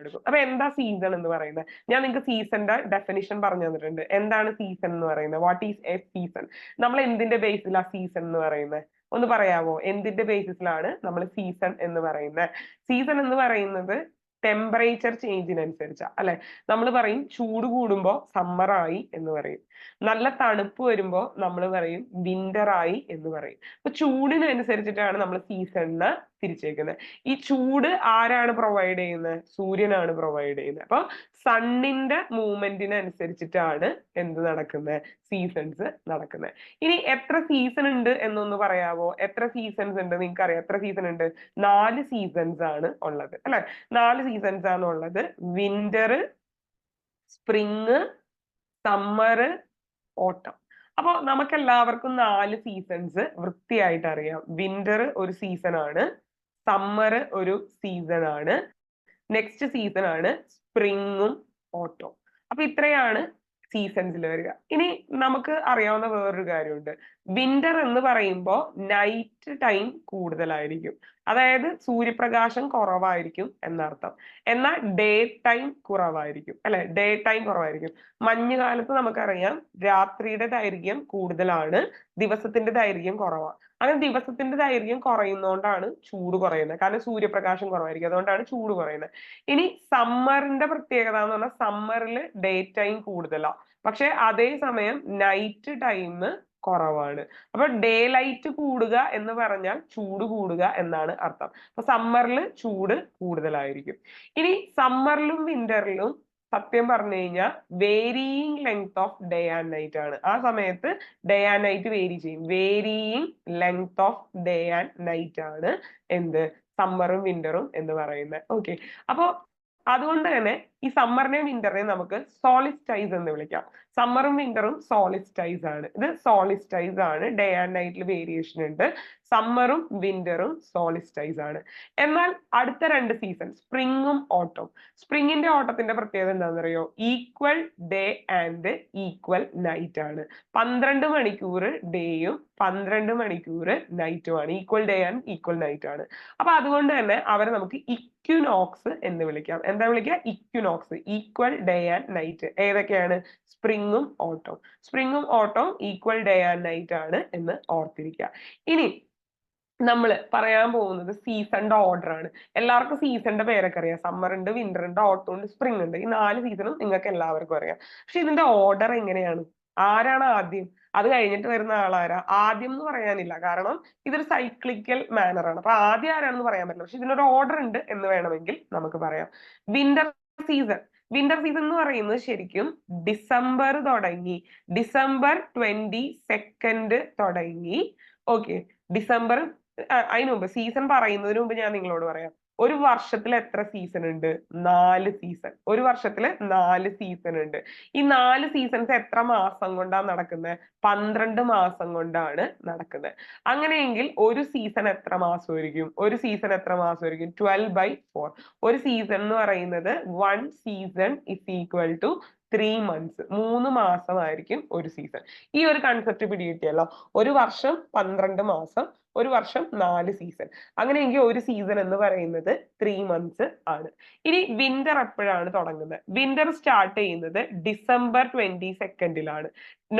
എടുക്കും. അപ്പൊ എന്താ സീസൺ എന്ന് പറയുന്നത്? ഞാൻ നിങ്ങൾക്ക് സീസണിന്റെ ഡെഫിനിഷൻ പറഞ്ഞു തന്നിട്ടുണ്ട്. എന്താണ് സീസൺ എന്ന് പറയുന്നത്? വാട്ട് ഈസ് എ സീസൺ നമ്മൾ എന്തിന്റെ ബേസിലാ സീസൺ എന്ന് പറയുന്നത്? ഒന്ന് പറയാവോ എന്തിന്റെ ബേസിസിലാണ് നമ്മൾ സീസൺ എന്ന് പറയുന്നത്? സീസൺ എന്ന് പറയുന്നത് ടെമ്പറേച്ചർ ചേഞ്ചിനനുസരിച്ചാ അല്ലെ? നമ്മൾ പറയും ചൂട് കൂടുമ്പോ സമ്മർ ആയി എന്ന് പറയും. നല്ല തണുപ്പ് വരുമ്പോ നമ്മൾ പറയും വിന്റർ ആയി എന്ന് പറയും. അപ്പൊ ചൂടിനനുസരിച്ചിട്ടാണ് നമ്മൾ സീസണിന് തിരിച്ചേക്കുന്നത്. ഈ ചൂട് ആരാണ് പ്രൊവൈഡ് ചെയ്യുന്നത്? സൂര്യനാണ് പ്രൊവൈഡ് ചെയ്യുന്നത്. അപ്പൊ സണ്ണിന്റെ മൂവ്മെന്റിന് അനുസരിച്ചിട്ടാണ് എന്ത് നടക്കുന്നത് സീസൺസ് നടക്കുന്നത് ഇനി എത്ര സീസൺ ഉണ്ട് എന്നൊന്ന് പറയാവോ? എത്ര സീസൺസ് ഉണ്ട്? നിങ്ങൾക്ക് അറിയാം എത്ര സീസൺ ഉണ്ട്? നാല് സീസൺസ് ആണ് ഉള്ളത്. അല്ലെ? നാല് സീസൺസ് ആണ് ഉള്ളത്. വിന്റർ സ്പ്രിങ് സമ്മർ ഓട്ടം അപ്പോൾ നമുക്ക് എല്ലാവർക്കും നാല് സീസൺസ് വൃത്തിയായിട്ട് അറിയാം. വിന്റർ ഒരു സീസൺ ആണ്. സമ്മർ ഒരു സീസൺ ആണ്. നെക്സ്റ്റ് സീസൺ ആണ് സ്പ്രിങ്ങും ഓട്ടോ അപ്പൊ ഇത്രയാണ് സീസൺസിൽ വരിക. ഇനി നമുക്ക് അറിയാവുന്ന വേറൊരു കാര്യമുണ്ട്. വിന്റർ എന്ന് പറയുമ്പോൾ നൈറ്റ് ടൈം കൂടുതലായിരിക്കും. അതായത് സൂര്യപ്രകാശം കുറവായിരിക്കും എന്നർത്ഥം. എന്നാൽ ഡേ ടൈം കുറവായിരിക്കും. അല്ലെ? ഡേ ടൈം കുറവായിരിക്കും. മഞ്ഞുകാലത്ത് നമുക്കറിയാം രാത്രിയുടെ ദൈർഘ്യം കൂടുതലാണ്. ദിവസത്തിന്റെ ദൈർഘ്യം കുറവാണ് അങ്ങനെ ദിവസത്തിന്റെ ദൈർഘ്യം കുറയുന്നതുകൊണ്ടാണ് ചൂട് കുറയുന്നത് കാരണം സൂര്യപ്രകാശം കുറവായിരിക്കും. അതുകൊണ്ടാണ് ചൂട് കുറയുന്നത് ഇനി സമ്മറിന്റെ പ്രത്യേകത എന്ന് പറഞ്ഞാൽ സമ്മറിൽ ഡേ ടൈം കൂടുതലാണ് പക്ഷെ അതേ സമയം നൈറ്റ് ടൈം കുറവാണ്. അപ്പൊ ഡേ ലൈറ്റ് കൂടുക എന്ന് പറഞ്ഞാൽ ചൂട് കൂടുക എന്നാണ് അർത്ഥം. അപ്പൊ സമ്മറിൽ ചൂട് കൂടുതലായിരിക്കും. ഇനി സമ്മറിലും വിന്ററിലും സത്യം പറഞ്ഞു കഴിഞ്ഞാൽ varying length of day and night ആണ്. ആ സമയത്ത് ഡേ ആൻഡ് നൈറ്റ് വേരി ചെയ്യും. Varying length of day and night ആണ് എന്ത് സമ്മറും വിന്ററും എന്ന് പറയുന്നത്. ഓക്കെ അപ്പോ അതുകൊണ്ട് തന്നെ ഈ സമ്മറിനെയും വിന്ററിനെയും നമുക്ക് സോളിസ്റ്റൈസ് എന്ന് വിളിക്കാം. സമ്മറും വിന്ററും സോളിസ്റ്റൈസ് ആണ്. ഇത് സോളിസ്റ്റൈസ് ആണ്. ഡേ ആൻഡ് നൈറ്റിൽ വേരിയേഷൻ ഉണ്ട്. സമ്മറും വിന്ററും സോളിസ്റ്റൈസ് ആണ്. എന്നാൽ അടുത്ത രണ്ട് സീസൺ സ്പ്രിങ്ങും ഓട്ടം സ്പ്രിങ്ങിന്റെ ഓട്ടത്തിന്റെ പ്രത്യേകത എന്താണെന്ന് അറിയോ equal day and equal night ആണ്. പന്ത്രണ്ട് മണിക്കൂർ ഡേയും പന്ത്രണ്ട് മണിക്കൂർ നൈറ്റുമാണ് equal day and equal night ആണ്. അപ്പൊ അതുകൊണ്ട് തന്നെ അവരെ നമുക്ക് ഇക്യുനോക്സ് എന്ന് വിളിക്കാം. എന്താ വിളിക്കുക? Equinox equal day and night. ഏതൊക്കെയാണ്? സ്പ്രിങ്ങും ഓട്ടം സ്പ്രിങ്ങും ഓട്ടം ഈക്വൽ ഡേ ആൻഡ് നൈറ്റ് ആണ് എന്ന് ഓർത്തിരിക്കുക. ഇനി നമ്മൾ പറയാൻ പോകുന്നത് സീസണിന്റെ ഓർഡർ ആണ്. എല്ലാവർക്കും സീസണിന്റെ പേരൊക്കെ അറിയാം. സമ്മർ ഉണ്ട് വിന്റർ ഉണ്ട് ഓട്ടോ ഉണ്ട് സ്പ്രിംഗ് ഉണ്ട്. ഈ നാല് സീസണും നിങ്ങൾക്ക് എല്ലാവർക്കും അറിയാം. പക്ഷെ ഇതിന്റെ ഓർഡർ എങ്ങനെയാണ്? ആരാണ് ആദ്യം? അത് കഴിഞ്ഞിട്ട് വരുന്ന ആളാരാ? ആദ്യം എന്ന് പറയാനില്ല. കാരണം ഇതൊരു സൈക്ലിക്കൽ മാനർ ആണ്. അപ്പൊ ആദ്യം ആരാണെന്ന് പറയാൻ പറ്റില്ല. പക്ഷെ ഇതിനൊരു ഓർഡർ ഉണ്ട് എന്ന് വേണമെങ്കിൽ നമുക്ക് പറയാം. വിന്റർ സീസൺ വിന്റർ സീസൺ എന്ന് പറയുന്നത് ശരിക്കും ഡിസംബർ തുടങ്ങി. ഡിസംബർ ട്വന്റി സെക്കൻഡ് തുടങ്ങി. ഓക്കെ. ഡിസംബർ അതിനു മുമ്പ് സീസൺ പറയുന്നതിന് മുമ്പ് ഞാൻ നിങ്ങളോട് പറയാം. ഒരു വർഷത്തിൽ എത്ര സീസൺ ഉണ്ട്? നാല് സീസൺ ഒരു വർഷത്തിൽ നാല് സീസൺ ഉണ്ട്. ഈ നാല് സീസൺസ് എത്ര മാസം കൊണ്ടാണ് നടക്കുന്നത് പന്ത്രണ്ട് മാസം കൊണ്ടാണ് നടക്കുന്നത് അങ്ങനെയെങ്കിൽ ഒരു സീസൺ എത്ര മാസമായിരിക്കും? ഒരു സീസൺ എത്ര മാസമായിരിക്കും? ട്വൽവ് ബൈ ഫോർ ഒരു സീസൺ എന്ന് പറയുന്നത് one season is equal to three months മൂന്ന് മാസമായിരിക്കും ഒരു സീസൺ ഈ ഒരു കൺസെപ്റ്റ് പിടികിട്ടിയല്ലോ. ഒരു വർഷം പന്ത്രണ്ട് മാസം ഒരു വർഷം നാല് സീസൺ അങ്ങനെയെങ്കിൽ ഒരു സീസൺ എന്ന് പറയുന്നത് ത്രീ മന്ത്സ് ആണ്. ഇനി വിന്റർ എപ്പോഴാണ് തുടങ്ങുന്നത്? വിന്റർ സ്റ്റാർട്ട് ചെയ്യുന്നത് ഡിസംബർ ട്വന്റി സെക്കൻഡിലാണ്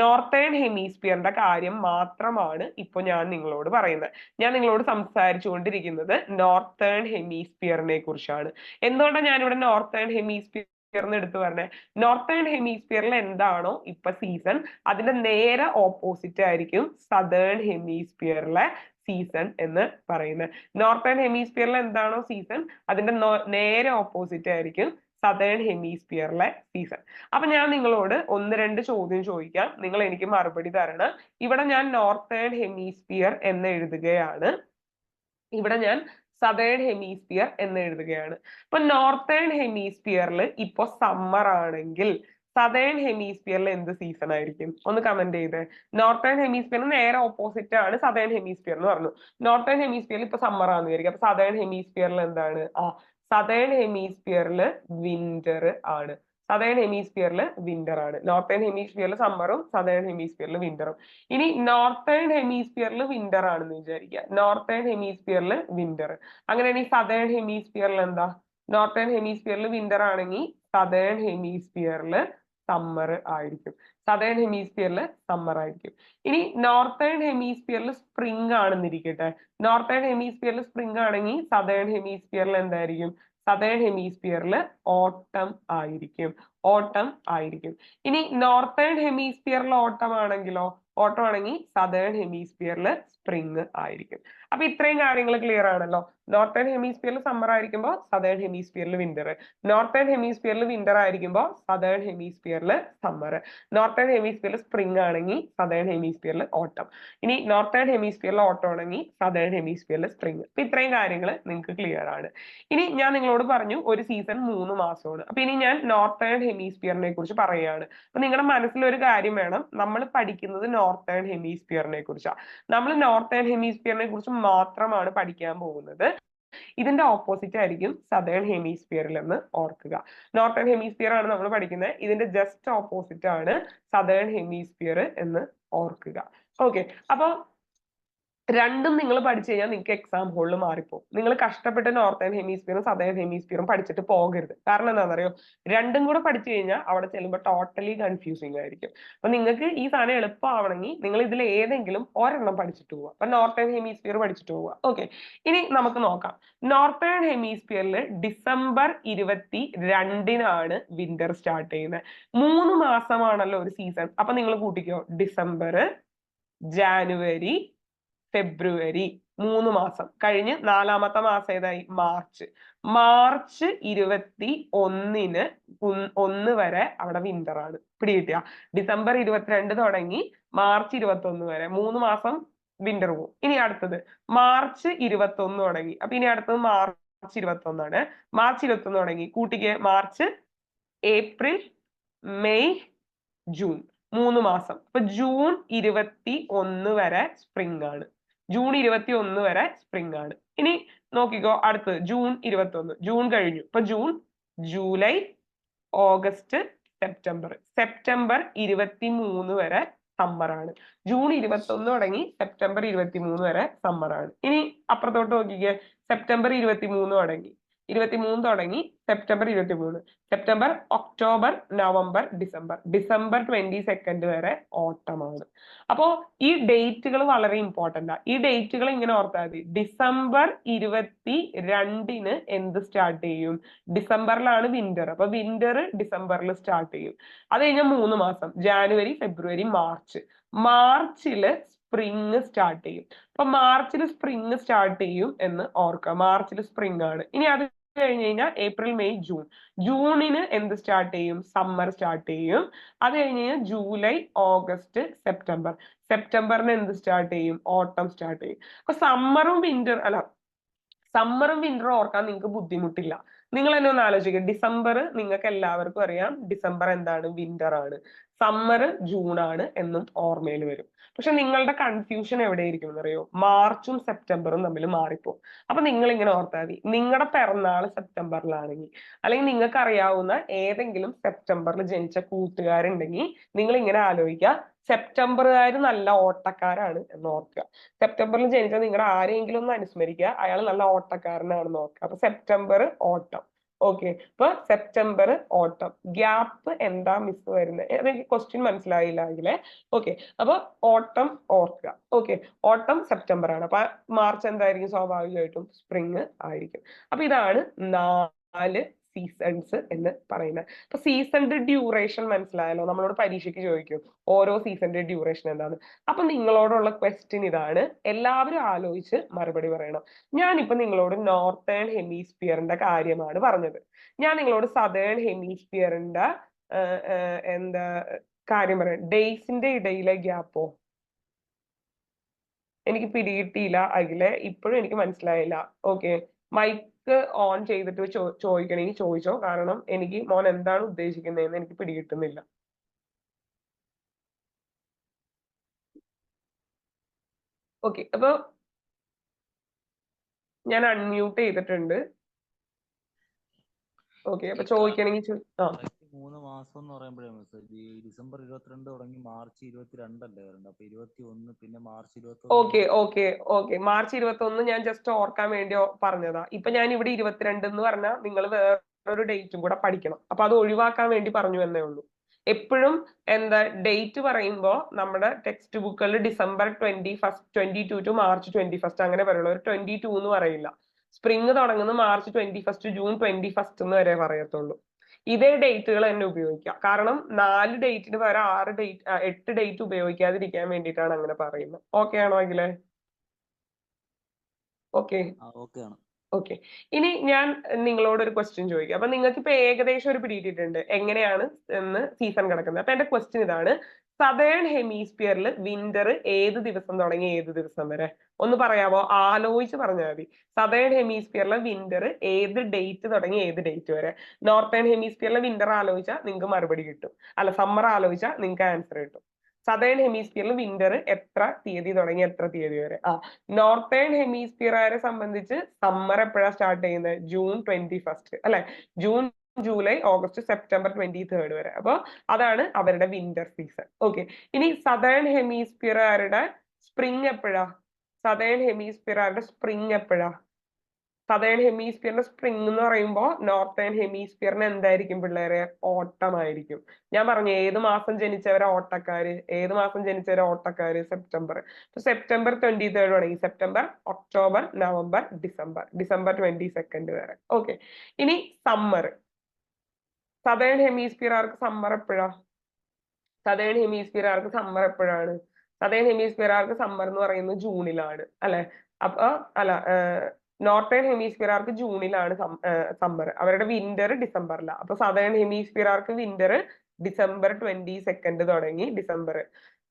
നോർത്തേൺ ഹെമിസ്ഫിയറിന്റെ കാര്യം മാത്രമാണ് ഇപ്പോൾ ഞാൻ നിങ്ങളോട് പറയുന്നത്. ഞാൻ നിങ്ങളോട് സംസാരിച്ചുകൊണ്ടിരിക്കുന്നത് നോർത്തേൺ ഹെമിസ്ഫിയറിനെ കുറിച്ചാണ്. എന്തുകൊണ്ടാണ് ഞാനിവിടെ നോർത്തേൺ ഹെമിസ്ഫിയർ എന്ന് എടുത്തു പറഞ്ഞേ നോർത്തേൺ ഹെമിസ്ഫിയറിൽ എന്താണോ ഇപ്പൊ സീസൺ അതിന്റെ നേരെ ഓപ്പോസിറ്റ് ആയിരിക്കും സദേൺ ഹെമിസ്ഫിയറിലെ സീസൺ എന്ന് പറയുന്നത് നോർത്തേൺ ഹെമിസ്ഫിയറിൽ എന്താണോ സീസൺ അതിന്റെ നേരെ ഓപ്പോസിറ്റ് ആയിരിക്കും സദേൺ ഹെമിസ്ഫിയറിലെ സീസൺ അപ്പൊ ഞാൻ നിങ്ങളോട് ഒന്ന് രണ്ട് ചോദ്യം ചോദിക്കാം. നിങ്ങൾ എനിക്ക് മറുപടി തരണം. ഇവിടെ ഞാൻ നോർത്തേൺ ഹെമിസ്ഫിയർ എന്ന് എഴുതുകയാണ്. ഇവിടെ ഞാൻ സദേൺ ഹെമിസ്ഫിയർ എന്ന് എഴുതുകയാണ്. ഇപ്പൊ നോർത്തേൺ ഹെമിസ്ഫിയറിൽ ഇപ്പൊ സമ്മർ ആണെങ്കിൽ സതേൺ ഹെമിസ്ഫിയറിൽ എന്ത് സീസൺ ആയിരിക്കും? ഒന്ന് കമന്റ് ചെയ്തേ. നോർത്തേൺ ഹെമിസ്ഫിയറിന് നേരെ ഓപ്പോസിറ്റ് ആണ് സതേൺ ഹെമിസ്ഫിയർ എന്ന് പറഞ്ഞു. നോർത്തേൺ ഹെമിസ്ഫിയറിൽ ഇപ്പൊ സമ്മർ ആണെന്ന് വിചാരിക്കും. അപ്പൊ സതേൺ ഹെമിസ്ഫിയറിൽ എന്താണ്? ആ സതേൺ ഹെമിസ്ഫിയറിൽ വിന്റർ ആണ്. സദേൺ ഹെമിസ്ഫിയറിൽ വിന്റർ ആണ് നോർത്തേൺ ഹെമിസ്ഫിയറിൽ സമ്മറും സതേൺ ഹെമിസ്ഫിയറിൽ വിന്ററും ഇനി നോർത്തേൺ ഹെമിസ്ഫിയറിൽ വിന്റർ ആണെന്ന് വിചാരിക്കുക നോർത്തേൺ ഹെമിസ്ഫിയറിൽ വിന്റർ അങ്ങനെയാണെങ്കിൽ സതേൺ ഹെമിസ്ഫിയറിൽ എന്താ നോർത്തേൺ ഹെമിസ്ഫിയറിൽ വിന്റർ ആണെങ്കിൽ സതേൺ ഹെമിസ്ഫിയറിൽ സമ്മർ ആയിരിക്കും സതേൺ ഹെമിസ്ഫിയറിൽ സമ്മർ ആയിരിക്കും ഇനി നോർത്തേൺ ഹെമിസ്ഫിയറിൽ സ്പ്രിംഗ് ആണെന്നിരിക്കട്ടെ നോർത്തേൺ ഹെമിസ്ഫിയറിൽ സ്പ്രിംഗ് ആണെങ്കിൽ സതേൺ ഹെമിസ്ഫിയറിൽ എന്തായിരിക്കും സദേൺ ഹെമിസ്ഫിയറിൽ ഓട്ടം ആയിരിക്കും. ഓട്ടം ആയിരിക്കും. ഇനി നോർത്തേൺ ഹെമിസ്ഫിയറിൽ ഓട്ടം ആണെങ്കിലോ ഓട്ടം ആണെങ്കിൽ സദേൺ ഹെമിസ്ഫിയറിൽ സ്പ്രിംഗ് ആയിരിക്കും. അപ്പൊ ഇത്രയും കാര്യങ്ങൾ ക്ലിയർ ആണല്ലോ. നോർത്തേൺ ഹെമിസ്ഫിയറിൽ സമ്മർ ആയിരിക്കുമ്പോൾ സദേൺ ഹെമിസ്ഫിയറിൽ വിന്റർ നോർത്തേൺ ഹെമിസ്ഫിയറിൽ വിന്റർ ആയിരിക്കുമ്പോൾ സദേൺ ഹെമിസ്ഫിയറിൽ സമ്മർ നോർത്തേൺ ഹെമിസ്ഫിയറിൽ സ്പ്രിംഗ് ആണെങ്കിൽ സദേൺ ഹെമിസ്ഫിയറിൽ ഓട്ടം ഇനി നോർത്തേൺ ഹെമിസ്ഫിയറിൽ ഓട്ടം ആണെങ്കിൽ സദേൺ ഹെമിസ്ഫിയറിൽ സ്പ്രിംഗ് അപ്പൊ ഇത്രയും കാര്യങ്ങൾ നിങ്ങൾക്ക് ക്ലിയർ ആണ്. ഇനി ഞാൻ നിങ്ങളോട് പറഞ്ഞു ഒരു സീസൺ മൂന്ന് മാസമാണ്. അപ്പൊ ഇനി ഞാൻ നോർത്തേൺ ഹെമിസ്ഫിയറിനെ കുറിച്ച് പറയുകയാണ് അപ്പൊ നിങ്ങളുടെ മനസ്സിൽ ഒരു കാര്യം വേണം. നമ്മൾ പഠിക്കുന്നത് നോർത്തേൺ ഹെമിസ്ഫിയറിനെ കുറിച്ചാണ് നമ്മൾ നോർത്തേൺ ഹെമിസ്ഫിയറിനെ കുറിച്ച് മാത്രമാണ് പഠിക്കാൻ പോകുന്നത്. ഇതിന്റെ ഓപ്പോസിറ്റ് ആയിരിക്കും സദേൺ ഹെമിസ്ഫിയറിൽ എന്ന് ഓർക്കുക. നോർത്തേൺ ഹെമിസ്ഫിയർ ആണ് നമ്മൾ പഠിക്കുന്നത്. ഇതിന്റെ ജസ്റ്റ് ഓപ്പോസിറ്റ് ആണ് സദേൺ ഹെമിസ്ഫിയർ എന്ന് ഓർക്കുക. ഓക്കെ അപ്പൊ രണ്ടും നിങ്ങൾ പഠിച്ചു കഴിഞ്ഞാൽ നിങ്ങൾക്ക് എക്സാം ഹോളിൽ മാറിപ്പോകും നിങ്ങൾ കഷ്ടപ്പെട്ട് നോർത്തേൺ ഹെമിസ്ഫിയറും സദേൺ ഹെമിസ്ഫിയറും പഠിച്ചിട്ട് പോകരുത്. കാരണം എന്താണെന്നറിയോ രണ്ടും കൂടെ പഠിച്ചു കഴിഞ്ഞാൽ അവിടെ ചെല്ലുമ്പോൾ ടോട്ടലി കൺഫ്യൂസിങ് ആയിരിക്കും. അപ്പൊ നിങ്ങൾക്ക് ഈ സാധനം എളുപ്പമാവണമെങ്കിൽ നിങ്ങൾ ഇതിൽ ഏതെങ്കിലും ഒരെണ്ണം പഠിച്ചിട്ട് പോവുക. അപ്പൊ നോർത്തേൺ ഹെമിസ്ഫിയർ പഠിച്ചിട്ട് പോവുക. ഓക്കെ ഇനി നമുക്ക് നോക്കാം. നോർത്തേൺ ഹെമിസ്ഫിയറിൽ ഡിസംബർ ഇരുപത്തി രണ്ടിനാണ് വിന്റർ സ്റ്റാർട്ട് ചെയ്യുന്നത്. മൂന്ന് മാസമാണല്ലോ ഒരു സീസൺ അപ്പൊ നിങ്ങൾ കൂട്ടിക്കോ. ഡിസംബർ ജാനുവരി ഫെബ്രുവരി മൂന്ന് മാസം. കഴിഞ്ഞ് നാലാമത്തെ മാസം ഏതായി? മാർച്ച്. മാർച്ച് ഇരുപത്തി ഒന്നിന് ഒന്ന് വരെ അവിടെ വിന്റർ ആണ്. പിടി കിട്ടിയ ഡിസംബർ ഇരുപത്തിരണ്ട് തുടങ്ങി മാർച്ച് ഇരുപത്തി വരെ. മൂന്ന് മാസം വിന്റർ പോകും ഇനി അടുത്തത്. മാർച്ച് ഇരുപത്തി ഒന്ന് തുടങ്ങി. അപ്പൊ ഇനി അടുത്തത് മാർച്ച് ഇരുപത്തി ഒന്നാണ് മാർച്ച് ഇരുപത്തി ഒന്ന് തുടങ്ങി. കൂട്ടിക്ക് മാർച്ച് ഏപ്രിൽ മെയ് ജൂൺ. മൂന്ന് മാസം. അപ്പൊ ജൂൺ ഇരുപത്തി ഒന്ന് വരെ സ്പ്രിംഗ് ആണ്. ജൂൺ ഇരുപത്തി ഒന്ന് വരെ സ്പ്രിംഗ് ആണ്. ഇനി നോക്കിക്കോ അടുത്ത് ജൂൺ ഇരുപത്തി ഒന്ന് ജൂൺ കഴിഞ്ഞു. ഇപ്പൊ June July August September. September ഇരുപത്തി മൂന്ന് വരെ സമ്മർ ആണ്. ജൂൺ ഇരുപത്തി ഒന്ന് തുടങ്ങി സെപ്റ്റംബർ ഇരുപത്തി മൂന്ന് വരെ സമ്മർ ആണ്. ഇനി അപ്പുറത്തോട്ട് നോക്കിക്കേ സെപ്റ്റംബർ ഇരുപത്തി മൂന്ന് തുടങ്ങി. ഇരുപത്തി മൂന്ന് തുടങ്ങി സെപ്റ്റംബർ ഇരുപത്തി മൂന്ന് September October November December. December twenty second വരെ ഓട്ടമാണ്. അപ്പോ ഈ ഡേറ്റുകൾ വളരെ ഇമ്പോർട്ടന്റ് ആണ് ഈ ഡേറ്റുകൾ ഇങ്ങനെ ഓർത്താൽ മതി. ഡിസംബർ ഇരുപത്തി രണ്ടിന് എന്ത് സ്റ്റാർട്ട് ചെയ്യും? ഡിസംബറിലാണ് വിന്റർ അപ്പൊ വിന്റർ ഡിസംബറിൽ സ്റ്റാർട്ട് ചെയ്യും. അത് കഴിഞ്ഞാൽ മൂന്ന് മാസം. January February March. മാർച്ചിൽ സ്പ്രിങ് സ്റ്റാർട്ട് ചെയ്യും. അപ്പൊ മാർച്ചിൽ സ്പ്രിങ് സ്റ്റാർട്ട് ചെയ്യും എന്ന് ഓർക്കുക. മാർച്ചിൽ സ്പ്രിങ് ആണ് ഇനി അത് കഴിഞ്ഞ് കഴിഞ്ഞാൽ ഏപ്രിൽ മെയ് ജൂൺ ജൂണിന് എന്ത് സ്റ്റാർട്ട് ചെയ്യും? സമ്മർ സ്റ്റാർട്ട് ചെയ്യും. അത് കഴിഞ്ഞ് കഴിഞ്ഞാൽ ജൂലൈ ഓഗസ്റ്റ് സെപ്റ്റംബർ സെപ്റ്റംബറിന് എന്ത് സ്റ്റാർട്ട് ചെയ്യും? ഓട്ടം സ്റ്റാർട്ട് ചെയ്യും. അപ്പൊ സമ്മറും വിന്റർ അല്ല സമ്മറും വിന്ററും ഓർക്കാൻ നിങ്ങൾക്ക് ബുദ്ധിമുട്ടില്ല. നിങ്ങൾ എന്നെ ഒന്ന് ആലോചിക്കുക ഡിസംബർ നിങ്ങൾക്ക് എല്ലാവർക്കും അറിയാം. ഡിസംബർ എന്താണ്? വിന്റർ ആണ്. സമ്മർ ജൂൺ ആണ് എന്നും ഓർമ്മയിൽ വരും. പക്ഷെ നിങ്ങളുടെ കൺഫ്യൂഷൻ എവിടെയിരിക്കും എന്നറിയോ? മാർച്ചും സെപ്റ്റംബറും തമ്മിൽ മാറിപ്പോകും അപ്പൊ നിങ്ങൾ ഇങ്ങനെ ഓർത്താൽ മതി. നിങ്ങളുടെ പിറന്നാൾ സെപ്റ്റംബറിലാണെങ്കിൽ അല്ലെങ്കിൽ നിങ്ങൾക്ക് അറിയാവുന്ന ഏതെങ്കിലും സെപ്റ്റംബറിൽ ജനിച്ച കൂട്ടുകാരുണ്ടെങ്കിൽ നിങ്ങൾ ഇങ്ങനെ ആലോചിക്കുക സെപ്റ്റംബറുകാർ നല്ല ഓട്ടക്കാരാണ് എന്ന് ഓർക്കുക. സെപ്റ്റംബറിൽ ജനിച്ച നിങ്ങളുടെ ആരെങ്കിലും ഒന്ന് അനുസ്മരിക്കുക. അയാൾ നല്ല ഓട്ടക്കാരനാണെന്ന് ഓർക്കുക. അപ്പൊ സെപ്റ്റംബർ ഓട്ടം. ഓക്കെ. ഇപ്പൊ സെപ്റ്റംബർ ഓട്ടം. ഗ്യാപ്പ് എന്താ മിസ് വരുന്നത്? എനിക്ക് ക്വസ്റ്റ്യൻ മനസ്സിലായില്ല എങ്കിലേ. ഓക്കെ. അപ്പൊ ഓട്ടം ഓർക്കുക. ഓക്കെ. ഓട്ടം സെപ്റ്റംബർ ആണ്. അപ്പൊ മാർച്ച് എന്തായിരിക്കും? സ്വാഭാവികമായിട്ടും സ്പ്രിങ് ആയിരിക്കും. അപ്പൊ ഇതാണ് നാല് സീസൺസ് എന്ന് പറയുന്നത്. അപ്പൊ സീസണിന്റെ ഡ്യൂറേഷൻ മനസ്സിലായല്ലോ? നമ്മളോട് പരീക്ഷയ്ക്ക് ചോദിക്കും ഓരോ സീസണിന്റെ ഡ്യൂറേഷൻ എന്താണ്? അപ്പൊ നിങ്ങളോടുള്ള ക്വസ്റ്റ്യൻ ഇതാണ്. എല്ലാവരും ആലോചിച്ച് മറുപടി പറയണം. ഞാനിപ്പോ നിങ്ങളോട് നോർത്തേൺ ഹെമിസ്ഫിയറിന്റെ കാര്യമാണ് പറഞ്ഞത്. ഞാൻ നിങ്ങളോട് സതേൺ ഹെമിസ്ഫിയറിന്റെ എന്താ കാര്യം പറയാം. ഡേയ്സിന്റെ ഇടയിലെ ഗ്യാപ്പോ എനിക്ക് പിടികിട്ടിയില്ല. അഖിലെ ഇപ്പോഴും എനിക്ക് മനസ്സിലായില്ല. ഓക്കെ മൈക്ക് ഓൺ ചെയ്തിട്ട് ചോ ചോദിക്കണമെങ്കിൽ ചോദിച്ചോ. കാരണം എനിക്ക് മോൻ എന്താണ് ഉദ്ദേശിക്കുന്നതെന്ന് എനിക്ക് പിടികിട്ടുന്നില്ല. ഓക്കെ അപ്പൊ ഞാൻ അൺമ്യൂട്ട് ചെയ്തിട്ടുണ്ട്. ഓക്കെ അപ്പൊ ചോദിക്കണമെങ്കിൽ ആ. മൂന്ന് മാസം എന്ന് പറയുമ്പോഴേ ഈ ഡിസംബർ ഇരുപത്തിരണ്ട് തുടങ്ങി മാർച്ച് ഇരുപത്തിരണ്ടല്ലേ വരേണ്ടത് അപ്പൊ ഇരുപത്തി ഒന്ന് പിന്നെ മാർച്ച് ഇരുപത്തി ഓക്കെ ഓക്കെ ഓക്കെ. മാർച്ച് ഇരുപത്തി ഒന്ന് ഞാൻ ജസ്റ്റ് ഓർക്കാൻ വേണ്ടി പറഞ്ഞതാ. ഇപ്പൊ ഞാൻ ഇവിടെ ഇരുപത്തിരണ്ട് എന്ന് പറഞ്ഞാൽ നിങ്ങൾ വേറൊരു ഡേറ്റും കൂടെ പഠിക്കണം. അപ്പൊ അത് ഒഴിവാക്കാൻ വേണ്ടി പറഞ്ഞു എന്നേ ഉള്ളൂ. എപ്പോഴും എന്താ ഡേറ്റ് പറയുമ്പോൾ നമ്മുടെ ടെക്സ്റ്റ് ബുക്കുകളിൽ December twenty first twenty two two March twenty first അങ്ങനെ പറയുള്ളൂ. ഒരു ട്വന്റി ടു എന്ന് പറയില്ല. സ്പ്രിങ് തുടങ്ങുന്നത് March twenty first June twenty first എന്ന് വരെ പറയത്തുള്ളൂ. ഇതേ ഡേറ്റുകൾ തന്നെ ഉപയോഗിക്കാം. കാരണം നാല് ഡേറ്റിന് പകരം ആറ് ഡേറ്റ് എട്ട് ഡേറ്റ് ഉപയോഗിക്കാതിരിക്കാൻ വേണ്ടിയിട്ടാണ് അങ്ങനെ പറയുന്നത്. ഓക്കെ ആണോ അഖിലെ? ഓക്കെ ഓക്കെ ഇനി ഞാൻ നിങ്ങളോട് ഒരു ക്വസ്റ്റ്യൻ ചോദിക്കാം. അപ്പൊ നിങ്ങൾക്ക് ഇപ്പൊ ഏകദേശം ഒരു പിടിയിട്ടിട്ടുണ്ട് എങ്ങനെയാണ് എന്ന് സീസൺ കിടക്കുന്നത്? അപ്പൊ എന്റെ ക്വസ്റ്റ്യൻ ഇതാണ്. സദേൺ ഹെമിസ്ഫിയറിൽ വിന്റർ ഏത് ദിവസം തുടങ്ങി ഏത് ദിവസം വരെ? ഒന്ന് പറയാമോ? ആലോചിച്ച് പറഞ്ഞാൽ മതി. സതേൺ ഹെമിസ്ഫിയറിലെ വിന്റർ ഏത് ഡേറ്റ് തുടങ്ങി ഏത് ഡേറ്റ് വരെ? നോർത്തേൺ ഹെമിസ്ഫിയറിലെ വിന്റർ ആലോചിച്ചാൽ നിങ്ങൾക്ക് മറുപടി കിട്ടും. അല്ല സമ്മർ ആലോചിച്ചാൽ നിങ്ങൾക്ക് ആൻസർ കിട്ടും. സദേൺ ഹെമിസ്ഫിയറിൽ വിന്റർ എത്ര തീയതി തുടങ്ങി എത്ര തീയതി വരെ? ആ നോർത്തേൺ ഹെമിസ്ഫിയറുകാരെ സംബന്ധിച്ച് സമ്മർ എപ്പോഴാണ് സ്റ്റാർട്ട് ചെയ്യുന്നത്? ജൂൺ ട്വന്റി ഫസ്റ്റ് അല്ലെ? June July August September twenty third വരെ. അപ്പൊ അതാണ് അവരുടെ വിന്റർ സീസൺ ഓക്കെ ഇനി സദേൺ ഹെമീസ്പിയറുടെ സ്പ്രിംഗ് എപ്പോഴാ? സദേൺ ഹെമീസ്പിയറുടെ സ്പ്രിംഗ് എപ്പോഴാ? സദേൺ ഹെമിസ്ഫിയറിന്റെ സ്പ്രിംഗ് എന്ന് പറയുമ്പോൾ നോർത്തേൺ ഹെമീസ്പിയറിന് എന്തായിരിക്കും പിള്ളേരെ? ഓട്ടമായിരിക്കും. ഞാൻ പറഞ്ഞു ഏത് മാസം ജനിച്ചവരെ ഓട്ടക്കാര്? ഏത് മാസം ജനിച്ചവരെ ഓട്ടക്കാര്? സെപ്റ്റംബർ. സെപ്റ്റംബർ ട്വന്റി തേർഡ് തുടങ്ങി September October November December. December twenty second വരെ. ഓക്കെ ഇനി സമ്മർ സദേൺ ഹെമിസ്ഫിയറുകാർക്ക് സമ്മർ എപ്പോഴാ? സദേൺ ഹെമിസ്ഫിയറുകാർക്ക് സമ്മർ എപ്പോഴാണ്? സദേൺ ആർക്ക് സമ്മർ എന്ന് പറയുന്നത് ജൂണിലാണ് അല്ലെ? അപ്പൊ അല്ല നോർത്തേൺ ഹെമിസ്ഫിയറുകാർക്ക് ജൂണിലാണ് സമ്മർ അവരുടെ വിന്റർ ഡിസംബറിലാണ് അപ്പൊ സദേൺ ആർക്ക് വിന്റർ ഡിസംബർ ട്വന്റി സെക്കൻഡ് തുടങ്ങി ഡിസംബർ.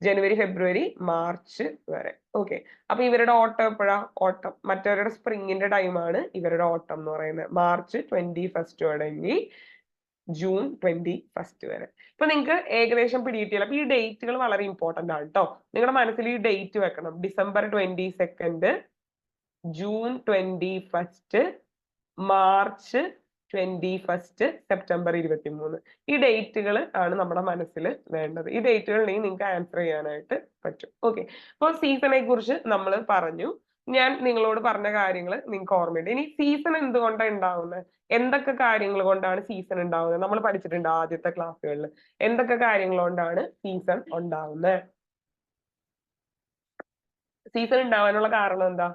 ജനുവരി ഫെബ്രുവരി മാർച്ച് വരെ. ഓക്കെ. അപ്പൊ ഇവരുടെ ഓട്ടം എപ്പോഴാ? ഓട്ടം മറ്റവരുടെ സ്പ്രിങ്ങിന്റെ ടൈമാണ് ഇവരുടെ ഓട്ടം എന്ന് പറയുന്നത്. മാർച്ച് ട്വന്റി ഫസ്റ്റ് തുടങ്ങി ജൂൺ ട്വന്റി ഫസ്റ്റ് വരെ. ഇപ്പൊ നിങ്ങൾക്ക് ഏകദേശം പിടികിട്ടിയല്ലോ. അപ്പൊ ഈ ഡേറ്റുകൾ വളരെ ഇമ്പോർട്ടന്റ് ആണ് കേട്ടോ നിങ്ങളുടെ മനസ്സിൽ ഈ ഡേറ്റ് വെക്കണം. December twenty second June twenty first March twenty first September ഇരുപത്തി മൂന്ന് ഈ ഡേറ്റുകൾ ആണ് നമ്മുടെ മനസ്സിൽ വേണ്ടത്. ഈ ഡേറ്റുകൾ നിങ്ങൾക്ക് ആൻസർ ചെയ്യാനായിട്ട് പറ്റും. ഓക്കെ അപ്പോൾ സീസണെ കുറിച്ച് നമ്മൾ പറഞ്ഞു. ഞാൻ നിങ്ങളോട് പറഞ്ഞ കാര്യങ്ങൾ നിങ്ങൾക്ക് ഓർമ്മയുണ്ട്. ഇനി സീസൺ എന്തുകൊണ്ടാണ് ഉണ്ടാവുന്നത് എന്തൊക്കെ കാര്യങ്ങൾ കൊണ്ടാണ് സീസൺ ഉണ്ടാവുന്നത് നമ്മൾ പഠിച്ചിട്ടുണ്ട് ആദ്യത്തെ ക്ലാസ്സുകളിൽ എന്തൊക്കെ കാര്യങ്ങൾ കൊണ്ടാണ് സീസൺ ഉണ്ടാവുന്നത് സീസൺ ഉണ്ടാവാനുള്ള കാരണം എന്താ?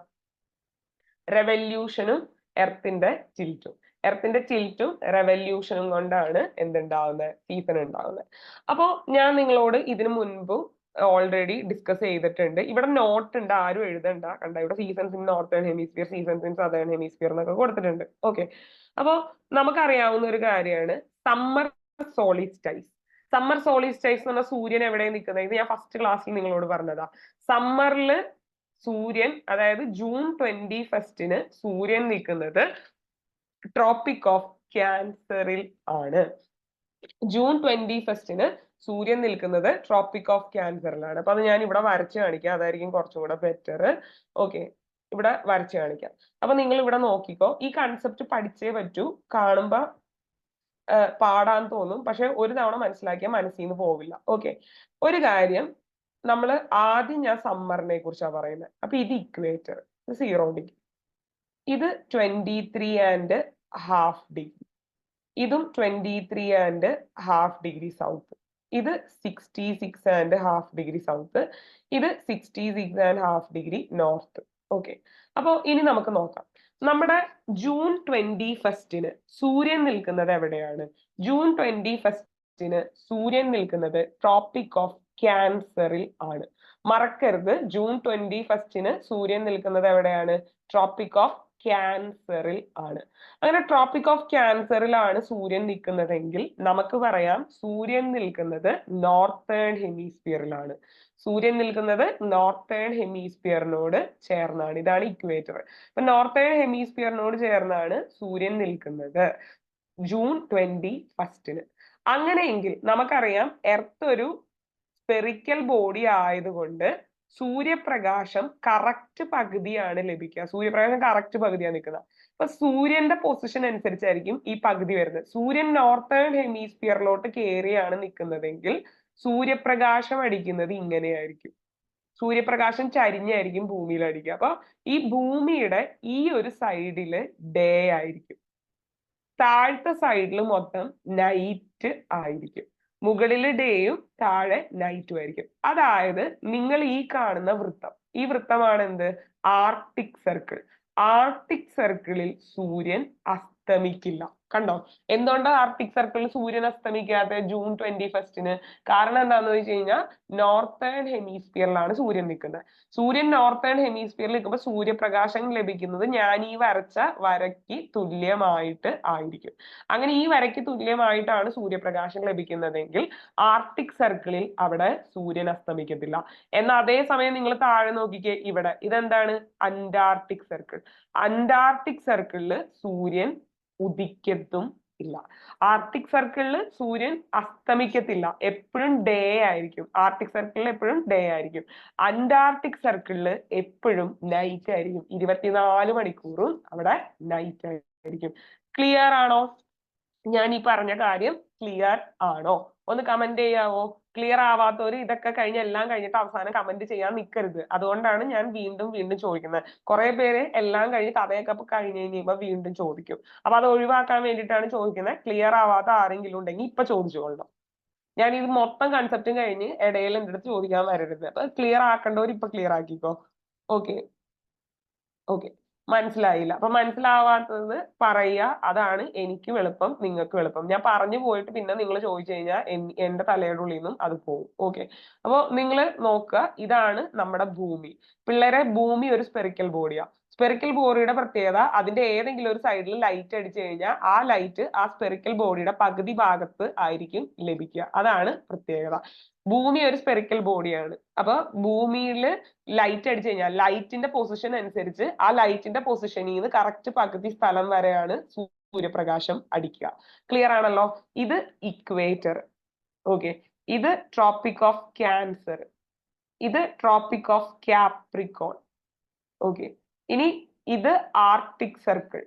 റെവല്യൂഷനും എർത്തിന്റെ ടിൽറ്റും എർത്തിന്റെ ടിൽറ്റും റെവല്യൂഷനും കൊണ്ടാണ് എന്തുണ്ടാവുന്നത് സീസൺ ഉണ്ടാവുന്നത് അപ്പോ ഞാൻ നിങ്ങളോട് ഇതിനു മുൻപ് ഓൾറെഡി ഡിസ്കസ് ചെയ്തിട്ടുണ്ട്. ഇവിടെ നോട്ട് ഉണ്ട് ആരും എഴുതണ്ട. കണ്ട? ഇവിടെ seasons in northern hemisphere seasons in southern hemisphere എന്നൊക്കെ കൊടുത്തിട്ടുണ്ട്. ഓക്കെ അപ്പോ നമുക്കറിയാവുന്ന ഒരു കാര്യമാണ്. സമ്മർ സോളിസ്റ്റൈസ് സമ്മർ സോളിസ്റ്റൈസ് എന്ന് പറഞ്ഞാൽ സൂര്യൻ എവിടെ നിൽക്കുന്നത്? ഇത് ഞാൻ ഫസ്റ്റ് ക്ലാസ്സിൽ നിങ്ങളോട് പറഞ്ഞതാ. സമ്മറിൽ സൂര്യൻ അതായത് ജൂൺ ട്വന്റി ഫസ്റ്റിന് സൂര്യൻ നിൽക്കുന്നത് ട്രോപ്പിക് ഓഫ് ക്യാൻസറിൽ ആണ്. ജൂൺ ട്വന്റി ഫസ്റ്റിന് സൂര്യൻ നിൽക്കുന്നത് ട്രോപ്പിക് ഓഫ് ക്യാൻസറിലാണ് അപ്പൊ അത് ഞാൻ ഇവിടെ വരച്ച് കാണിക്കാം. അതായിരിക്കും കുറച്ചും കൂടെ ബെറ്റർ ഓക്കെ ഇവിടെ വരച്ച് കാണിക്കാം. അപ്പൊ നിങ്ങൾ ഇവിടെ നോക്കിക്കോ. ഈ കൺസെപ്റ്റ് പഠിച്ചേ പറ്റൂ. കാണുമ്പോ പാടാൻ തോന്നും. പക്ഷെ ഒരു തവണ മനസ്സിലാക്കിയാൽ മനസ്സിൽ നിന്ന് പോവില്ല. ഓക്കെ ഒരു കാര്യം നമ്മൾ ആദ്യം ഞാൻ സമ്മറിനെ കുറിച്ചാണ് പറയുന്നത് അപ്പൊ ഇത് ഇക്വേറ്റർ ഇത് സീറോ ഡിഗ്രി ഇത് twenty three and half degree ഇതും twenty three and half degree south ഇത് sixty six and half degree south ഇത് sixty six and half degree north okay അപ്പോൾ ഇനി നമുക്ക് നോക്കാം. നമ്മുടെ ജൂൺ ട്വന്റി ഫസ്റ്റിന് സൂര്യൻ നിൽക്കുന്നത് എവിടെയാണ്? ജൂൺ ട്വന്റി ഫസ്റ്റിന് സൂര്യൻ നിൽക്കുന്നത് ട്രോപ്പിക് ഓഫ് ക്യാൻസറിൽ ആണ്. മറക്കരുത്. ജൂൺ ട്വന്റി ഫസ്റ്റിന് സൂര്യൻ നിൽക്കുന്നത് എവിടെയാണ്? ട്രോപ്പിക് ഓഫ് ക്യാൻസറിൽ ആണ്. അങ്ങനെ ട്രോപ്പിക് ഓഫ് ക്യാൻസറിലാണ് സൂര്യൻ നിൽക്കുന്നതെങ്കിൽ നമുക്ക് പറയാം സൂര്യൻ നിൽക്കുന്നത് നോർത്തേൺ ഹെമിസ്ഫിയറിലാണ് സൂര്യൻ നിൽക്കുന്നത് നോർത്തേൺ ഹെമിസ്ഫിയറിനോട് ചേർന്നാണ്. ഇതാണ് ഇക്വേറ്റർ അപ്പൊ നോർത്തേൺ ഹെമിസ്ഫിയറിനോട് ചേർന്നാണ് സൂര്യൻ നിൽക്കുന്നത് ജൂൺ ട്വന്റി ഫസ്റ്റിന് അങ്ങനെയെങ്കിൽ നമുക്കറിയാം എർത്ത് ഒരു സ്പെറിക്കൽ ബോഡി ആയതുകൊണ്ട് സൂര്യപ്രകാശം കറക്റ്റ് പകുതിയാണ് ലഭിക്കുക. സൂര്യപ്രകാശം കറക്റ്റ് പകുതിയാണ് നിൽക്കുന്നത്. അപ്പൊ സൂര്യന്റെ പൊസിഷൻ അനുസരിച്ചായിരിക്കും ഈ പകുതി വരുന്നത്. സൂര്യൻ നോർത്തേൺ ഹെമിസ്ഫിയറിലോട്ട് കയറിയാണ് നിൽക്കുന്നതെങ്കിൽ സൂര്യപ്രകാശം അടിക്കുന്നത് ഇങ്ങനെയായിരിക്കും. സൂര്യപ്രകാശം ചരിഞ്ഞായിരിക്കും ഭൂമിയിൽ അടിക്കുക. അപ്പൊ ഈ ഭൂമിയുടെ ഈ ഒരു സൈഡിൽ ഡേ ആയിരിക്കും. താഴത്തെ സൈഡിൽ മൊത്തം നൈറ്റ് ആയിരിക്കും. മുകളിൽ ഡേയും താഴെ നൈറ്റും ആയിരിക്കും. അതായത് നിങ്ങൾ ഈ കാണുന്ന വൃത്തം. ഈ വൃത്തമാണ് എന്ത് ആർട്ടിക് സർക്കിൾ. ആർട്ടിക് സർക്കിളിൽ സൂര്യൻ അസ്തമിക്കില്ല. കണ്ടോ? എന്തുകൊണ്ടാണ് ആർട്ടിക് സർക്കിളിൽ സൂര്യൻ അസ്തമിക്കാത്ത ജൂൺ ട്വന്റി ഫസ്റ്റിന് കാരണം എന്താന്ന് വെച്ച് കഴിഞ്ഞാൽ നോർത്തേൺ ഹെമിസ്ഫിയറിലാണ് സൂര്യൻ നിൽക്കുന്നത്. സൂര്യൻ നോർത്തേൺ ഹെമിസ്ഫിയറിൽ നിൽക്കുമ്പോൾ സൂര്യപ്രകാശം ലഭിക്കുന്നത് ഞാൻ ഈ വരച്ച വരയ്ക്ക് തുല്യമായിട്ട് ആയിരിക്കും. അങ്ങനെ ഈ വരയ്ക്ക് തുല്യമായിട്ടാണ് സൂര്യപ്രകാശം ലഭിക്കുന്നതെങ്കിൽ ആർട്ടിക് സർക്കിളിൽ അവിടെ സൂര്യൻ അസ്തമിക്കത്തില്ല. എന്നാൽ അതേസമയം നിങ്ങൾ താഴെ നോക്കിക്കേ ഇവിടെ ഇതെന്താണ്? അന്റാർട്ടിക് സർക്കിൾ അന്റാർട്ടിക് സർക്കിളിൽ സൂര്യൻ ഉദിക്കത്തും ഇല്ല. ആർട്ടിക് സർക്കിളിൽ സൂര്യൻ അസ്തമിക്കത്തില്ല. എപ്പോഴും ഡേ ആയിരിക്കും. ആർട്ടിക് സർക്കിളിൽ എപ്പോഴും ഡേ ആയിരിക്കും. അന്റാർട്ടിക് സർക്കിളിൽ എപ്പോഴും നൈറ്റ് ആയിരിക്കും. ഇരുപത്തിനാല് മണിക്കൂറും അവിടെ നൈറ്റ് ആയിരിക്കും. ക്ലിയർ ആണോ? ഞാൻ ഈ പറഞ്ഞ കാര്യം ക്ലിയർ ആണോ? ഒന്ന് കമന്റ് ചെയ്യാവോ? ക്ലിയർ ആവാത്തവര് ഇതൊക്കെ കഴിഞ്ഞ് എല്ലാം കഴിഞ്ഞിട്ട് അവസാനം കമന്റ് ചെയ്യാൻ നിൽക്കരുത് അതുകൊണ്ടാണ് ഞാൻ വീണ്ടും വീണ്ടും ചോദിക്കുന്നത്. കുറെ പേര് എല്ലാം കഴിഞ്ഞ് കഥയൊക്കെ കഴിഞ്ഞ് കഴിയുമ്പോ വീണ്ടും ചോദിക്കും. അപ്പൊ അത് ഒഴിവാക്കാൻ വേണ്ടിയിട്ടാണ് ചോദിക്കുന്നത്. ക്ലിയർ ആവാത്ത ആരെങ്കിലും ഉണ്ടെങ്കിൽ ഇപ്പൊ ചോദിച്ചോളണം. ഞാൻ ഇത് മൊത്തം കൺസെപ്റ്റും കഴിഞ്ഞ് ഇടയിൽ എന്റെ അടുത്ത് ചോദിക്കാൻ വരരുത്. അപ്പൊ ക്ലിയർ ആക്കേണ്ടവർ ഇപ്പൊ ക്ലിയർ ആക്കിക്കോ. ഓക്കെ ഓക്കെ മനസ്സിലായില്ല. അപ്പൊ മനസ്സിലാവാത്തത് പറയുക. അതാണ് എനിക്കും എളുപ്പം നിങ്ങൾക്കും എളുപ്പം. ഞാൻ പറഞ്ഞു പോയിട്ട് പിന്നെ നിങ്ങൾ ചോദിച്ചു കഴിഞ്ഞാൽ എന്റെ തലയുടെ ഉള്ളിൽ നിന്നും അത് പോകും. ഓക്കെ അപ്പൊ നിങ്ങൾ നോക്കുക ഇതാണ് നമ്മുടെ ഭൂമി. പിള്ളേരെ ഭൂമി ഒരു സ്പെറിക്കൽ ബോഡിയാ സ്പെറിക്കൽ ബോഡിയുടെ പ്രത്യേകത അതിന്റെ ഏതെങ്കിലും ഒരു സൈഡിൽ ലൈറ്റ് അടിച്ചു കഴിഞ്ഞാൽ ആ ലൈറ്റ് ആ സ്പെറിക്കൽ ബോഡിയുടെ പകുതി ഭാഗത്ത് ആയിരിക്കും ലഭിക്കുക. അതാണ് പ്രത്യേകത. ഭൂമി ഒരു സ്പെറിക്കൽ ബോഡിയാണ് അപ്പൊ ഭൂമിയിൽ ലൈറ്റ് അടിച്ചു കഴിഞ്ഞാൽ ലൈറ്റിന്റെ പൊസിഷൻ അനുസരിച്ച് ആ ലൈറ്റിന്റെ പൊസിഷനിൽ നിന്ന് കറക്റ്റ് പകുതി സ്ഥലം വരെയാണ് സൂര്യപ്രകാശം അടിക്കുക. ക്ലിയർ ആണല്ലോ? ഇത് ഇക്വേറ്റർ ഓക്കെ ഇത് ട്രോപ്പിക് ഓഫ് ക്യാൻസർ ഇത് ട്രോപ്പിക് ഓഫ് ക്യാപ്രിക്കോൺ ഓക്കെ ഇനി ഇത് ആർട്ടിക് സർക്കിൾ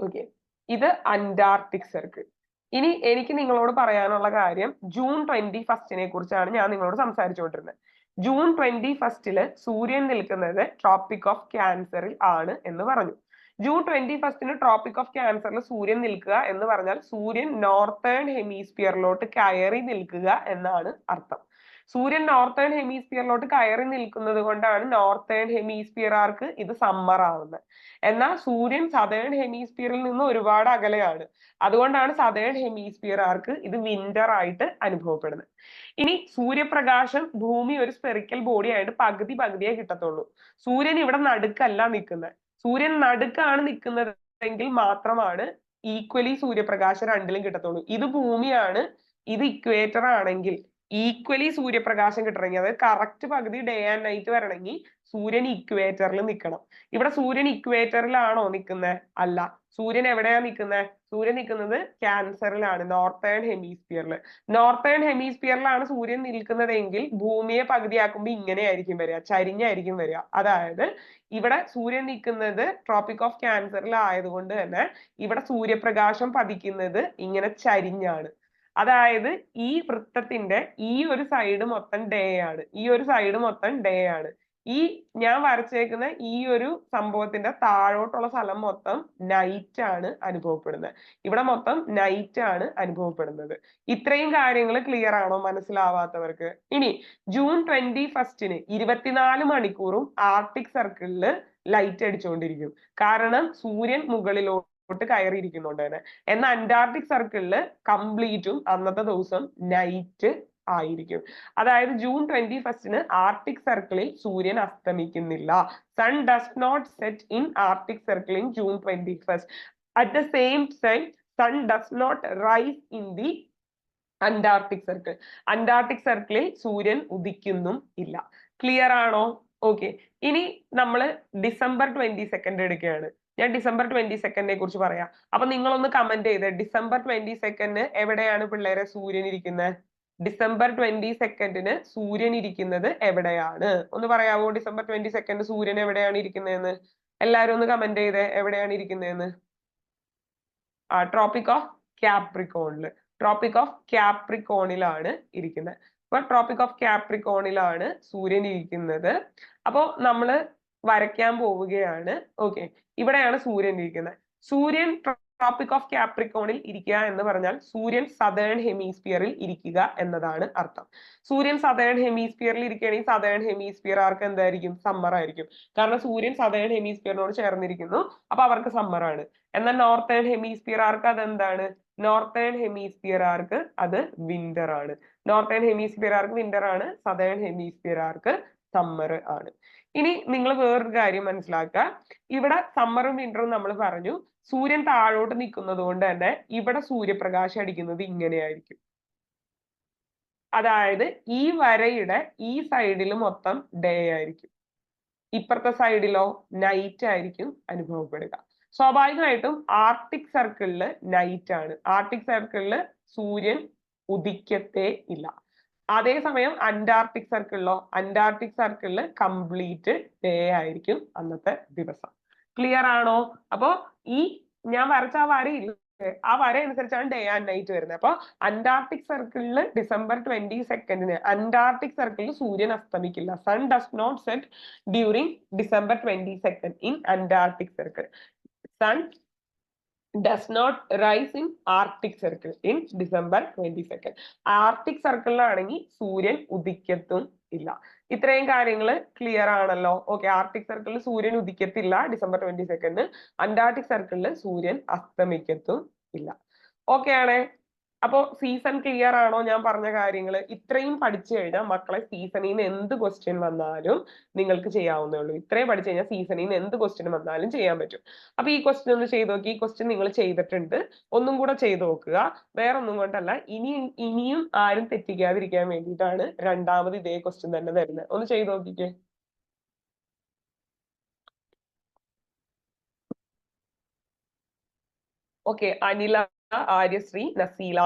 ഓക്കെ ഇത് അന്റാർട്ടിക് സർക്കിൾ ഇനി എനിക്ക് നിങ്ങളോട് പറയാനുള്ള കാര്യം ജൂൺ ട്വന്റി ഫസ്റ്റിനെ കുറിച്ചാണ് ഞാൻ നിങ്ങളോട് സംസാരിച്ചുകൊണ്ടിരുന്നത്. ജൂൺ ട്വന്റി ഫസ്റ്റിൽ സൂര്യൻ നിൽക്കുന്നത് ട്രോപ്പിക് ഓഫ് ക്യാൻസറിൽ ആണ് എന്ന് പറഞ്ഞു. ജൂൺ ട്വന്റി ഫസ്റ്റിന് ട്രോപ്പിക് ഓഫ് ക്യാൻസറിൽ സൂര്യൻ നിൽക്കുക എന്ന് പറഞ്ഞാൽ സൂര്യൻ നോർത്തേൺ ഹെമിസ്ഫിയറിലോട്ട് കയറി നിൽക്കുക എന്നാണ് അർത്ഥം. സൂര്യൻ നോർത്തേൺ ഹെമിസ്ഫിയറിലോട്ട് കയറി നിൽക്കുന്നത് കൊണ്ടാണ് നോർത്തേൺ ഹെമിസ്ഫിയറാർക്ക് ഇത് സമ്മർ ആവുന്നത്. എന്നാൽ സൂര്യൻ സതേൺ ഹെമിസ്ഫിയറിൽ നിന്ന് ഒരുപാട് അകലെയാണ്. അതുകൊണ്ടാണ് സതേൺ ഹെമിസ്ഫിയറാർക്ക് ഇത് വിന്റർ ആയിട്ട് അനുഭവപ്പെടുന്നത്. ഇനി സൂര്യപ്രകാശം ഭൂമി ഒരു സ്പെറിക്കൽ ബോഡി ആയിട്ട് പകുതി പകുതിയേ കിട്ടത്തുള്ളൂ. സൂര്യൻ ഇവിടെ നടുക്കല്ല നിൽക്കുന്നത്. സൂര്യൻ നടുക്കാണ് നിൽക്കുന്നതെങ്കിൽ മാത്രമാണ് ഈക്വലി സൂര്യപ്രകാശം രണ്ടിലും കിട്ടത്തുള്ളൂ. ഇത് ഭൂമിയാണ് ഇത് ഇക്വേറ്റർ ആണെങ്കിൽ ഈക്വലി സൂര്യപ്രകാശം കിട്ടണമെങ്കിൽ അതായത് കറക്റ്റ് പകുതി ഡേ ആൻഡ് നൈറ്റ് വരണമെങ്കിൽ സൂര്യൻ ഇക്വേറ്ററിൽ നിൽക്കണം. ഇവിടെ സൂര്യൻ ഇക്വേറ്ററിലാണോ നിൽക്കുന്നത്? അല്ല. സൂര്യൻ എവിടെയാ നിൽക്കുന്നത്? സൂര്യൻ നിൽക്കുന്നത് ക്യാൻസറിലാണ് നോർത്തേൺ ഹെമിസ്ഫിയറിൽ നോർത്തേൺ ഹെമിസ്ഫിയറിലാണ് സൂര്യൻ നിൽക്കുന്നതെങ്കിൽ ഭൂമിയെ പകുതിയാക്കുമ്പോൾ ഇങ്ങനെയായിരിക്കും വരിക ചരിഞ്ഞായിരിക്കും വരിക. അതായത് ഇവിടെ സൂര്യൻ നിൽക്കുന്നത് ട്രോപ്പിക് ഓഫ് ക്യാൻസറിൽ ആയതുകൊണ്ട് തന്നെ ഇവിടെ സൂര്യപ്രകാശം പതിക്കുന്നത് ഇങ്ങനെ ചരിഞ്ഞാണ്. അതായത് ഈ വൃത്തത്തിന്റെ ഈ ഒരു സൈഡ് മൊത്തം ഡേ ആണ്. ഈ ഒരു സൈഡ് മൊത്തം ഡേ ആണ്. ഈ ഞാൻ വരച്ചേക്കുന്ന ഈ ഒരു സംഭവത്തിന്റെ താഴോട്ടുള്ള സ്ഥലം മൊത്തം നൈറ്റ് ആണ് അനുഭവപ്പെടുന്നത്. ഇവിടെ മൊത്തം നൈറ്റ് ആണ് അനുഭവപ്പെടുന്നത്. ഇത്രയും കാര്യങ്ങൾ ക്ലിയർ ആണോ? മനസ്സിലാവാത്തവർക്ക്. ഇനി ജൂൺ ട്വന്റി ഫസ്റ്റിന് ഇരുപത്തിനാല് മണിക്കൂറും ആർട്ടിക് സർക്കിളിൽ ലൈറ്റ് അടിച്ചുകൊണ്ടിരിക്കും കാരണം സൂര്യൻ മുകളിലോട്ട് ോട്ട് കയറിയിരിക്കുന്നുണ്ട് തന്നെ. എന്നാൽ അന്റാർട്ടിക് സർക്കിളിൽ കംപ്ലീറ്റും അന്നത്തെ ദിവസം നൈറ്റ് ആയിരിക്കും. അതായത് ജൂൺ ട്വന്റി ഫസ്റ്റിന് ആർട്ടിക് സർക്കിളിൽ സൂര്യൻ അസ്തമിക്കുന്നില്ല. Sun does not set in Arctic circle in June twenty first at the same time sun does not rise in the Antarctic circle. Antarctic സർക്കിളിൽ സൂര്യൻ ഉദിക്കുന്നും ഇല്ല. ക്ലിയർ ആണോ? ഓക്കെ ഇനി നമ്മൾ ഡിസംബർ ട്വന്റി സെക്കൻഡ് എടുക്കുകയാണ്. ഞാൻ ഡിസംബർ ട്വന്റി സെക്കൻഡിനെ കുറിച്ച് പറയാം. അപ്പൊ നിങ്ങളൊന്ന് കമന്റ് ചെയ്ത് ഡിസംബർ ട്വന്റി സെക്കൻഡിന് എവിടെയാണ് പിള്ളേരെ സൂര്യൻ ഇരിക്കുന്നത്? ഡിസംബർ ട്വന്റി സെക്കൻഡിന് സൂര്യൻ ഇരിക്കുന്നത് എവിടെയാണ്? ഒന്ന് പറയാവോ ഡിസംബർ ട്വന്റി സെക്കൻഡ് സൂര്യൻ എവിടെയാണ് ഇരിക്കുന്നതെന്ന്? എല്ലാരും ഒന്ന് കമന്റ് ചെയ്തേ എവിടെയാണ് ഇരിക്കുന്നതെന്ന്? ആ ട്രോപ്പിക് ഓഫ് ക്യാപ്രിക്കോണിൽ ട്രോപ്പിക് ഓഫ് ക്യാപ്രിക്കോണിലാണ് ഇരിക്കുന്നത്. അപ്പൊ ട്രോപ്പിക് ഓഫ് ക്യാപ്രിക്കോണിലാണ് സൂര്യൻ ഇരിക്കുന്നത്. അപ്പോ നമ്മൾ വരയ്ക്കാൻ പോവുകയാണ്. ഓക്കെ ഇവിടെയാണ് സൂര്യൻ ഇരിക്കുന്നത്. സൂര്യൻ ട്രോപ്പിക് ഓഫ് കാപ്രിക്കോണിൽ ഇരിക്കുക എന്ന് പറഞ്ഞാൽ സൂര്യൻ സതേൺ ഹെമിസ്ഫിയറിൽ ഇരിക്കുക എന്നതാണ് അർത്ഥം. സൂര്യൻ സതേൺ ഹെമിസ്ഫിയറിൽ ഇരിക്കുകയാണെങ്കിൽ സതേൺ ഹെമിസ്ഫിയർ ആർക്ക് എന്തായിരിക്കും? സമ്മർ ആയിരിക്കും. കാരണം സൂര്യൻ സതേൺ ഹെമീസ്ഫിയറിനോട് ചേർന്നിരിക്കുന്നു. അപ്പൊ അവർക്ക് സമ്മർ ആണ്. എന്നാൽ നോർത്തേൺ ഹെമിസ്ഫിയർ ആർക്ക് അതെന്താണ്? നോർത്തേൺ ഹെമിസ്ഫിയർ ആർക്ക് അത് വിന്റർ ആണ്. നോർത്തേൺ ഹെമിസ്ഫിയർ ആർക്ക് വിന്റർ ആണ്? സതേൺ ഹെമിസ്ഫിയർ ആർക്ക് സമ്മർ ആണ്. ഇനി നിങ്ങൾ വേറൊരു കാര്യം മനസ്സിലാക്കുക. ഇവിടെ സമ്മറും വിന്ററും നമ്മൾ പറഞ്ഞു. സൂര്യൻ താഴോട്ട് നിൽക്കുന്നത് കൊണ്ട് തന്നെ ഇവിടെ സൂര്യപ്രകാശം അടിക്കുന്നത് ഇങ്ങനെയായിരിക്കും. അതായത് ഈ വരയുടെ ഈ സൈഡിൽ മൊത്തം ഡേ ആയിരിക്കും. ഇപ്പുറത്തെ സൈഡിലോ നൈറ്റ് ആയിരിക്കും അനുഭവപ്പെടുക. സ്വാഭാവികമായിട്ടും ആർട്ടിക് സർക്കിളിൽ നൈറ്റ് ആണ്. ആർട്ടിക് സർക്കിളിൽ സൂര്യൻ ഉദിക്കത്തേ ഇല്ല. അതേസമയം അന്റാർട്ടിക് സർക്കിളിലോ അന്റാർട്ടിക് സർക്കിളിൽ കംപ്ലീറ്റ് ഡേ ആയിരിക്കും അന്നത്തെ ദിവസം. ക്ലിയർ ആണോ? അപ്പോ ഈ ഞാൻ വരച്ച ആ വരയില്ല ആ വര അനുസരിച്ചാണ് ഡേ ആൻഡ് നൈറ്റ് വരുന്നത്. അപ്പൊ അന്റാർട്ടിക് സർക്കിളിൽ ഡിസംബർ ട്വന്റി സെക്കൻഡിന് അന്റാർട്ടിക് സർക്കിളിൽ സൂര്യൻ അസ്തമിക്കില്ല. Sun does not set during December twenty second in Antarctic circle sun does not rise in Arctic circle in December twenty second Arctic സർക്കിളിലാണെങ്കിൽ സൂര്യൻ ഉദിക്കത്തും ഇല്ല. ഇത്രയും കാര്യങ്ങൾ ക്ലിയർ ആണല്ലോ. ഓക്കെ ആർട്ടിക് സർക്കിളിൽ സൂര്യൻ ഉദിക്കത്തില്ല ഡിസംബർ ട്വന്റി സെക്കൻഡ് അന്റാർട്ടിക് സർക്കിളിൽ സൂര്യൻ അസ്തമിക്കത്തും ഇല്ല. ഓക്കെ ആണേ. അപ്പോ സീസൺ ക്ലിയർ ആണോ ഞാൻ പറഞ്ഞ കാര്യങ്ങൾ ഇത്രയും പഠിച്ചു കഴിഞ്ഞാൽ മക്കളെ സീസണിൽ നിന്ന് എന്ത് ക്വസ്റ്റ്യൻ വന്നാലും നിങ്ങൾക്ക് ചെയ്യാവുന്നേ ഉള്ളൂ. ഇത്രയും പഠിച്ചു കഴിഞ്ഞാൽ സീസണിൽ നിന്ന് എന്ത് ക്വസ്റ്റ്യൻ വന്നാലും ചെയ്യാൻ പറ്റും. അപ്പൊ ഈ ക്വസ്റ്റ്യൻ ഒന്ന് ചെയ്ത് നോക്കി. ഈ ക്വസ്റ്റ്യൻ നിങ്ങൾ ചെയ്തിട്ടുണ്ട്. ഒന്നും കൂടെ ചെയ്ത് നോക്കുക. വേറെ ഒന്നും കൊണ്ടല്ല. ഇനി ഇനിയും ആരും തെറ്റിക്കാതിരിക്കാൻ വേണ്ടിയിട്ടാണ് രണ്ടാമത് ഇതേ ക്വസ്റ്റ്യൻ തന്നെ വരുന്നത് ഒന്ന് ചെയ്ത് നോക്കിക്കേ. Okay. Anila Aryasree Naseela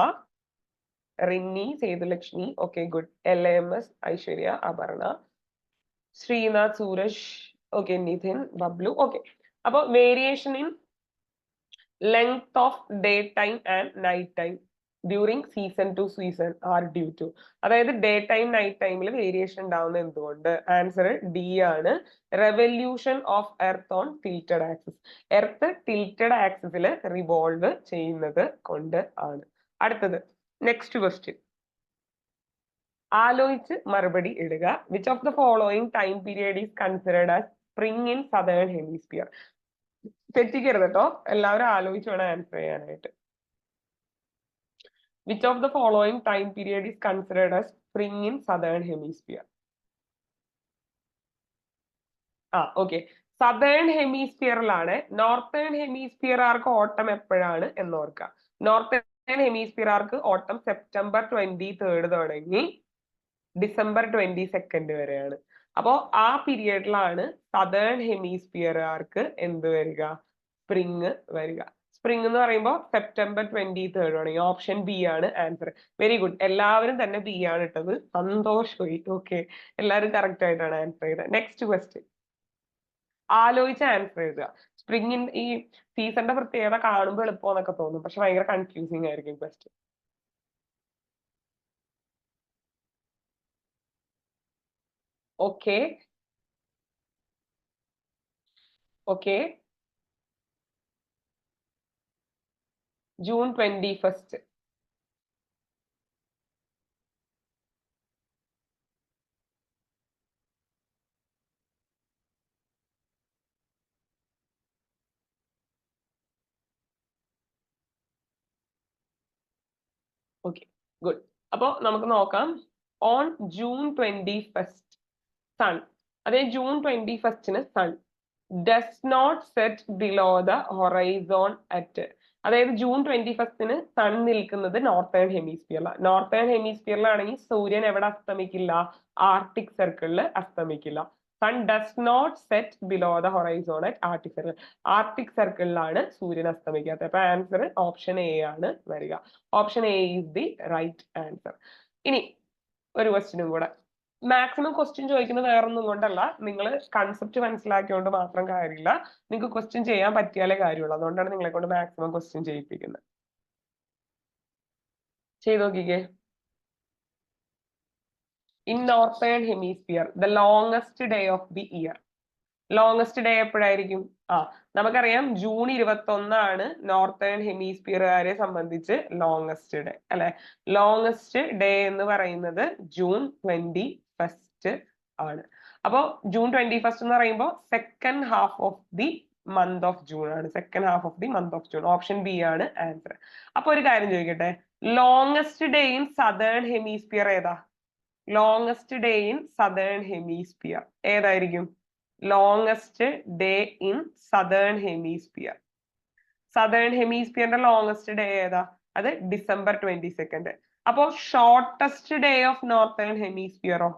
Rinni Sethulakshmi okay good L M S Aishwarya Aparna Srinath Sooraj okay Nidhin Bablu okay അപ്പൊ variation in length of day time and night time during season to season are due to അതായത് day time night ടൈമിൽ variation ഉണ്ടാവുന്ന എന്തുകൊണ്ട്? Answer D ആണ്. Revolution of earth on tilted axis earth tilted ആക്സിസിൽ revolve ചെയ്യുന്നത് കൊണ്ട് ആണ്. അടുത്തത് നെക്സ്റ്റ് ക്വസ്റ്റ്യൻ ആലോചിച്ച് മറുപടി ഇടുക. Which of the following time period is considered as spring in southern hemisphere തെറ്റിക്കരുത് കേട്ടോ എല്ലാവരും ആലോചിച്ച് വേണം ആൻസർ ചെയ്യാനായിട്ട്. Which of the following time period is considered as spring in southern hemisphere ആ ഓക്കെ സദേൺ ഹെമിസ്ഫിയറിലാണ് നോർത്തേൺ ഹെമിസ്ഫിയർ ആർക്ക് autumn എപ്പോഴാണ് എന്നോർക്കുക നോർത്തേൺ ഹെമിസ്ഫിയർ ആർക്ക് ഓട്ടം സെപ്റ്റംബർ ട്വന്റി തേർഡ് തുടങ്ങി ഡിസംബർ ട്വന്റി സെക്കൻഡ് വരെയാണ്. അപ്പോ ആ പീരിയഡിലാണ് സദേൺ ഹെമിസ്ഫിയറുകാർക്ക് എന്ത് വരിക? സ്പ്രിങ് വരിക. സ്പ്രിംഗ് എന്ന് പറയുമ്പോൾ സെപ്റ്റംബർ ട്വന്റി തേർഡ് ആണ് ഓപ്ഷൻ ബി ആണ് ആൻസർ വെരി ഗുഡ് എല്ലാവരും തന്നെ ബി ആണ് ഇട്ടത്. സന്തോഷമായി. ഓക്കെ എല്ലാവരും കറക്റ്റ് ആയിട്ടാണ് ആൻസർ ചെയ്തത്. നെക്സ്റ്റ് ക്വസ്റ്റ്യൻ ആലോചിച്ച് ആൻസർ എഴുതുക. സ്പ്രിംഗിൻ ഈ സീസണിന്റെ പ്രത്യേകത കാണുമ്പോൾ എളുപ്പമെന്നൊക്കെ തോന്നും. പക്ഷെ ഭയങ്കര കൺഫ്യൂസിങ് ആയിരിക്കും question okay okay June twenty first. Okay good അപ്പോ നമുക്ക് നോക്കാം. On June twenty first sun അതെ June twenty ഫസ്റ്റിന് sun does not set below the horizon at അതായത് ജൂൺ ട്വന്റി ഫസ്റ്റിന് സൺ നിൽക്കുന്നത് നോർത്തേൺ ഹെമിസ്ഫിയറിലാണ് നോർത്തേൺ ഹെമിസ്ഫിയറിലാണെങ്കിൽ സൂര്യൻ എവിടെ അസ്തമിക്കില്ല? ആർട്ടിക് സർക്കിളിൽ അസ്തമിക്കില്ല. Sun does not set below the horizon at Arctic circle Arctic സർക്കിളിലാണ് സൂര്യൻ അസ്തമിക്കാത്തത്. അപ്പൊ ആൻസർ ഓപ്ഷൻ എ ആണ് വരിക. Option A is the right answer ഇനി ഒരു ക്വസ്റ്റിനും കൂടെ. മാക്സിമം ക്വസ്റ്റ്യൻ ചോദിക്കുന്നത് വേറൊന്നും കൊണ്ടല്ല. നിങ്ങൾ കൺസെപ്റ്റ് മനസ്സിലാക്കിയോണ്ട് മാത്രം കാര്യമില്ല. നിങ്ങൾക്ക് ക്വസ്റ്റ്യൻ ചെയ്യാൻ പറ്റിയാലേ കാര്യമുള്ളൂ. അതുകൊണ്ടാണ് നിങ്ങളെ കൊണ്ട് മാക്സിമം ക്വസ്റ്റ്യൻ ചെയ്യിപ്പിക്കുന്നത് ചെയ്ത് നോക്കിക്കേ. In northern hemisphere the longest day of the year longest day എപ്പോഴായിരിക്കും? ആ നമുക്കറിയാം ജൂൺ ഇരുപത്തി ഒന്നാണ് നോർത്തേൺ ഹെമിസ്ഫിയറുകാരെ സംബന്ധിച്ച് ലോങ്സ്റ്റ് ഡേ അല്ലെ? ലോങ്സ്റ്റ് ഡേ എന്ന് പറയുന്നത് ജൂൺ ട്വന്റി ഫസ്റ്റ് ആണ്. അപ്പോ ജൂൺ ട്വന്റി ഫസ്റ്റ് എന്ന് പറയുമ്പോൾ second half of the month of June ആണ്. Second half of the month of June option B ആണ് ആൻസർ അപ്പൊ ഒരു കാര്യം ചോദിക്കട്ടെ? Longest day in southern hemisphere ഏതാ? Longest day in southern hemisphere ഏതായിരിക്കും? Longest day in southern hemisphere southern ഹെമിസ്ഫിയറിന്റെ longest day ഏതാ? അത് ഡിസംബർ ട്വന്റി സെക്കൻഡ് അപ്പോ shortest day of northern ഹെമിസ്ഫിയറോ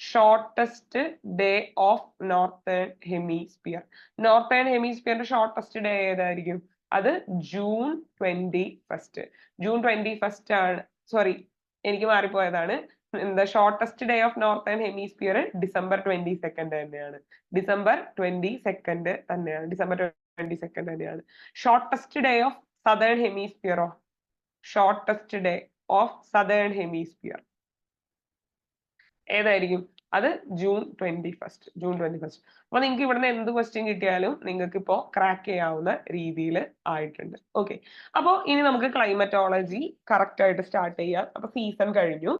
shortest day of northern hemisphere northern ഹെമിസ്ഫിയറിന്റെ shortest day ഏതായിരിക്കും? അത് June twenty first June twenty first ആണ്. Sorry എനിക്ക് മാറിപ്പോയതാണ്. എന്താ shortest day of northern hemisphere December twenty second തന്നെയാണ്. ഡിസംബർ ട്വന്റി സെക്കൻഡ് തന്നെയാണ്. December twenty second തന്നെയാണ്. Shortest day of southern ഹെമിസ്ഫിയറോ shortest day of southern hemisphere ഏതായിരിക്കും? അത് June twenty first June twenty first അപ്പൊ നിങ്ങൾക്ക് ഇവിടുന്ന് എന്ത് ക്വസ്റ്റ്യൻ കിട്ടിയാലും നിങ്ങൾക്ക് ഇപ്പോ ക്രാക്ക് ചെയ്യാവുന്ന രീതിയിൽ ആയിട്ടുണ്ട്. ഓക്കെ അപ്പോൾ ഇനി നമുക്ക് ക്ലൈമറ്റോളജി കറക്റ്റ് ആയിട്ട് സ്റ്റാർട്ട് ചെയ്യാം. അപ്പൊ സീസൺ കഴിഞ്ഞു.